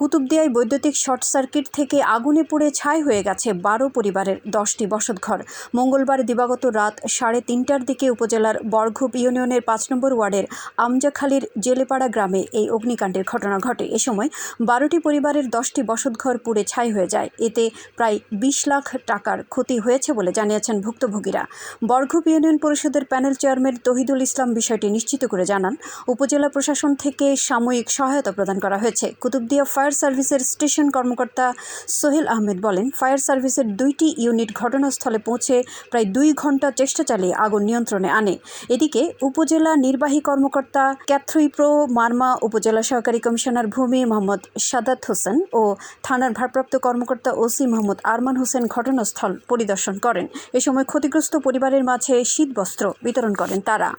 কুতুবদিয়ায় বৈদ্যুতিক short circuit থেকে আগুনে পুড়ে ছাই হয়ে গেছে বারো পরিবারের দশটি বসতঘর। মঙ্গলবার দিবাগত রাত সাড়ে তিনটার দিকে উপজেলার বরঘুপ ইউনিয়নের পাঁচ নম্বর ওয়ার্ডের আমজাখালীর জেলেপাড়া গ্রামে এই অগ্নিকাণ্ডের ঘটনা ঘটে। এ সময় বারোটি পরিবারের দশটি বসতঘর পুড়ে ছাই হয়ে যায়। এতে প্রায় বিশ লাখ টাকার ক্ষতি হয়েছে বলে জানিয়েছেন ভুক্তভোগীরা। বরঘুপ ইউনিয়ন পরিষদের প্যানেল চেয়ারম্যান তহিদুল ইসলাম বিষয়টি নিশ্চিত করে জানান, উপজেলা প্রশাসন থেকে সাময়িক সহায়তা প্রদান করা হয়েছে। কুতুবদিয়া ফায়ার সার্ভিসের স্টেশন কর্মকর্তা সোহেল আহমেদ বলেন, ফায়ার সার্ভিসের দুইটি ইউনিট ঘটনাস্থলে পৌঁছে প্রায় দুই ঘণ্টা চেষ্টা চালিয়ে আগুন নিয়ন্ত্রণে আনে। এদিকে উপজেলা নির্বাহী কর্মকর্তা ক্যাথরি প্রো, মার্মা উপজেলা সহকারী কমিশনার ভূমি মোহাম্মদ সাদাত হোসেন ও থানার ভারপ্রাপ্ত কর্মকর্তা ওসি মোহাম্মদ আরমান হোসেন ঘটনাস্থল পরিদর্শন করেন। এ সময় ক্ষতিগ্রস্ত পরিবারের মাঝে শীতবস্ত্র বিতরণ করেন তারা।